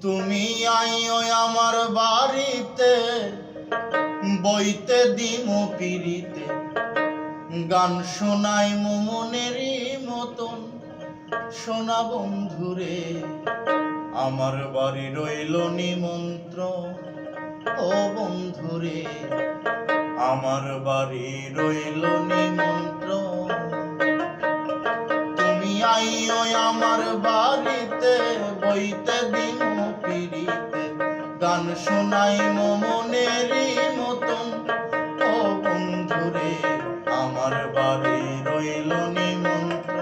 তুমি আইও আমার বাড়িতে, বইতে দিমো পিড়িতে। গান শোনাই মনেরই মতন, সোনা বন্ধুরে, আমার বাড়ি রইল নিমন্ত্র ও বন্ধুরে, আমার বাড়ি রইল নিমন্ত্র আইও আমার বাড়িতে, বইতে দিন পিড়িতে গান শোনাই মনেরই মতন। ও বন্ধুরে, আমার বাড়ি রইল নিমন্ত্র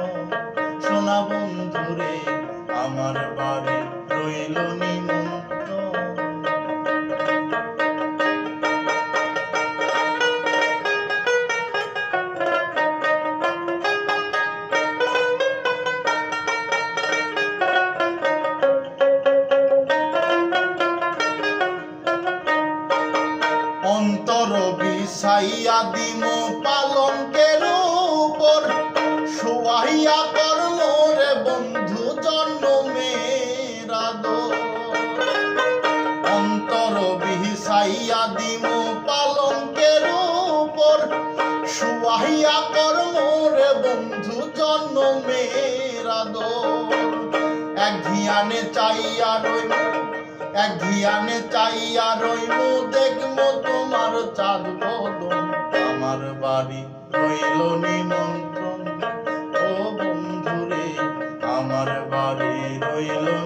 শোনা বন্ধুরে, আমার বাড়ি রইল নিমন্ত্র বিছাইয়া দিম পালঙ্কের উপর। শোয়াইয়া কর্ম রে বন্ধু জন্মের অন্তর বিছাইয়া দিম পালঙ্কের উপর। শোয়াইয়া কর্ম রে বন্ধু জন্মের এক ধিয়ানে চাইয়া রইল এক ধিয়ানে চাইয়া রইল, দেখব তোমার চাঁদ বদন আমার বাড়ি রইল নিমন্ত্রণ। ও বন্ধুরে, আমার বাড়ি রইল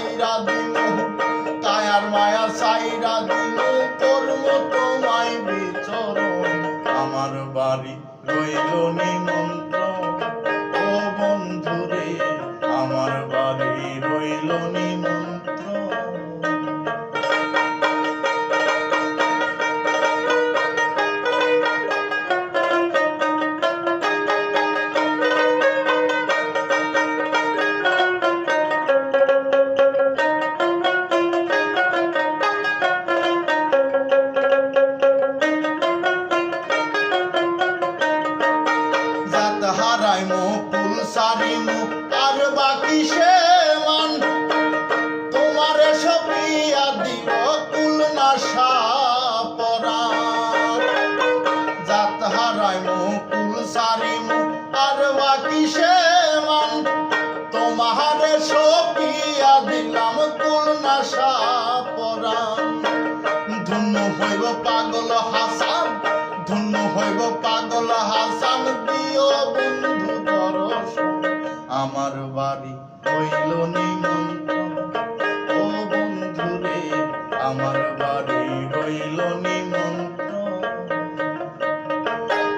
সাইরা দিন তায়ার মায়া সাইরা দিন তোর মতো মাই বিচরণ। আমার বাড়ি রইল নিমন্ত্রণ। কুল নাশা পরা ধন্য হইব পাগল হাসান ধন্য হইব পাগল হাসান দিও বন্ধু দর্শন আমার বাড়ি হইল নিমন্ত্রণ। ও বন্ধু রে আমার বাড়ি হইল নিমন্ত্রণ।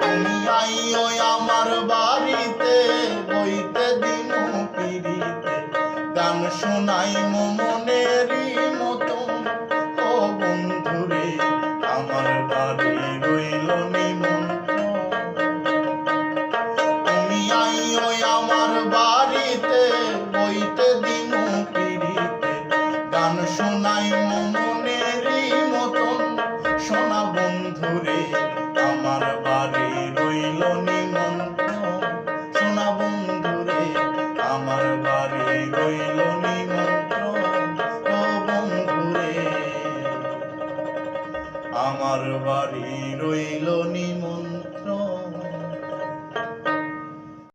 তুমি আইও আমার বাড়িতে, বইতে দিন পিড়িতে। গান শোনাই মনেরই শোনাই মনেরই মতন। সোনা বন্ধুরে আমার বাড়ি রইল নিমন্ত্রণ আমার বাড়ি রইল নিমন্ত্রণ।